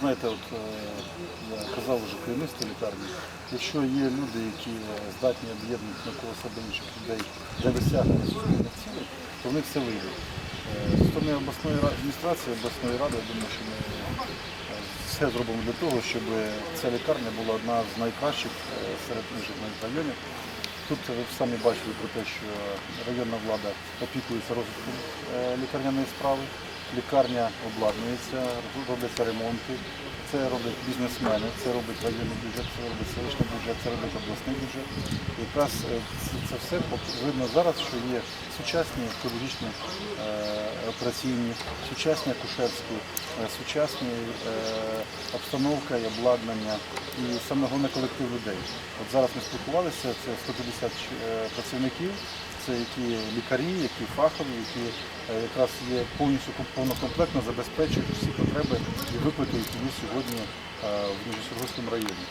знаєте, от е, я казав вже керівництво лікарні, якщо є люди, які здатні об'єднати навколо себе інших людей для досягнення суспільних цілей, то в них все вийде. Е, Зі сторони обласної адміністрації, обласної ради, я думаю, що ми е, все зробимо для того, щоб ця лікарня була одна з найкращих серед інших районів. Тут ви самі бачили про те, що районна влада опікується розвитком лікарняної справи. Лікарня обладнується, робляться ремонти. Це роблять бізнесмени, це робить районний бюджет, це робить селищний бюджет, це робить обласний бюджет. І якраз е, це, все видно зараз, що є сучасні хірургічні е, операційні, сучасні акушерські, е, сучасні обстановка і обладнання, і саме головне колектив людей. От зараз ми спілкувалися, це 150 е, працівників, це які лікарі, які фахові, які е, якраз є повністю повнокомплектно забезпечують всі потреби і виклики, які є сьогодні е, в Ніжньосоргоському районі.